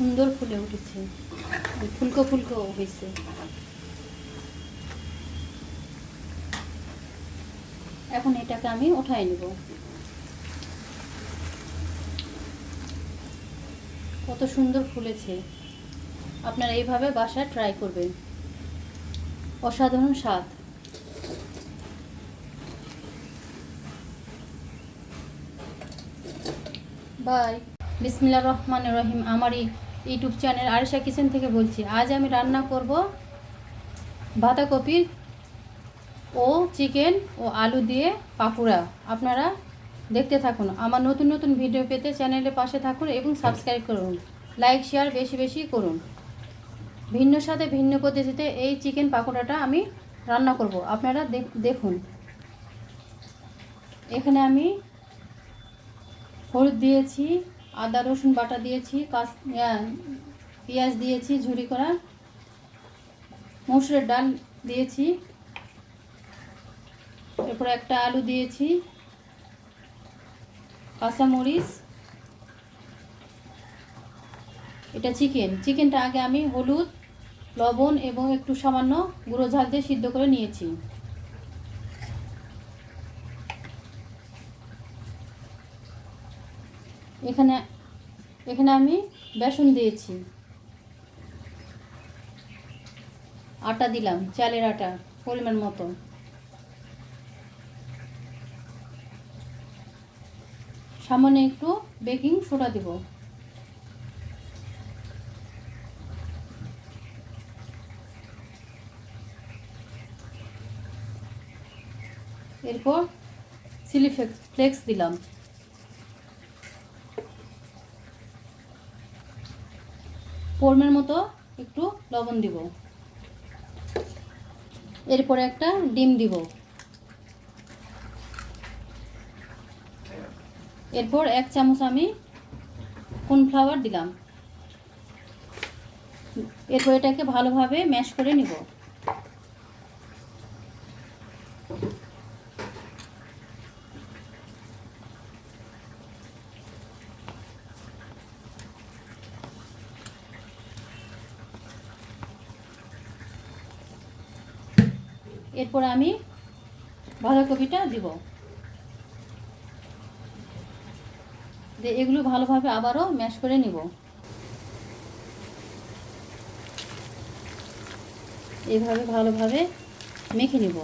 সুন্দর ফুলে উঠেছে। ফুলকো ফুলকো হয়েছে। এখন এটাকে আমি উঠাই নেব। কত সুন্দর ফুলেছে। আপনারা এইভাবে বাসায় ট্রাই করবেন। অসাধারণ স্বাদ। বাই বিসমিল্লা রহমান রহিম। আমার এই ইউটিউব চ্যানেল আরিশা কিচেন থেকে বলছি, আজ আমি রান্না করব বাঁধাকপি ও চিকেন ও আলু দিয়ে পাকুড়া আপনারা দেখতে থাকুন। আমার নতুন নতুন ভিডিও পেতে চ্যানেলের পাশে থাকুন এবং সাবস্ক্রাইব করুন। লাইক, শেয়ার বেশি বেশি করুন। ভিন্ন সাথে ভিন্ন পদ্ধতিতে এই চিকেন পাকোড়াটা আমি রান্না করব। আপনারা দেখ- দেখুন। এখানে আমি হলুদ দিয়েছি আদা রসুন বাটা দিয়েছি কাঁচ আহ, পেঁয়াজ দিয়েছি ঝুরি করা। মসুরের ডাল দিয়েছি। এরপরে একটা আলু দিয়েছি। কাঁচামরিচ। এটা চিকেন। চিকেনটা আগে আমি হলুদ লবণ এবং একটু সামান্য গুঁড়ো ঝাল দিয়ে সিদ্ধ করে নিয়েছি। এখানে এখানে আমি বেসন দিয়েছি। আটা দিলাম, চালের আটা, পরিমাণ মতো। সামান্য একটু বেকিং সোডা দিব। এরপর চিলি ফ্লেক্স দিলাম। পরিমাণ মতো একটু লবণ দিব। এরপরে একটা ডিম দিব। এরপর এক চামচ আমি কর্নফ্লাওয়ার দিলাম। এরপর এটাকে ভালোভাবে ম্যাশ করে নিব। এরপর আমি বাঁধাকপিটা দিব। দিয়ে এগুলো ভালোভাবে আবারও ম্যাশ করে নিব। এইভাবে ভালোভাবে মেখে নিব।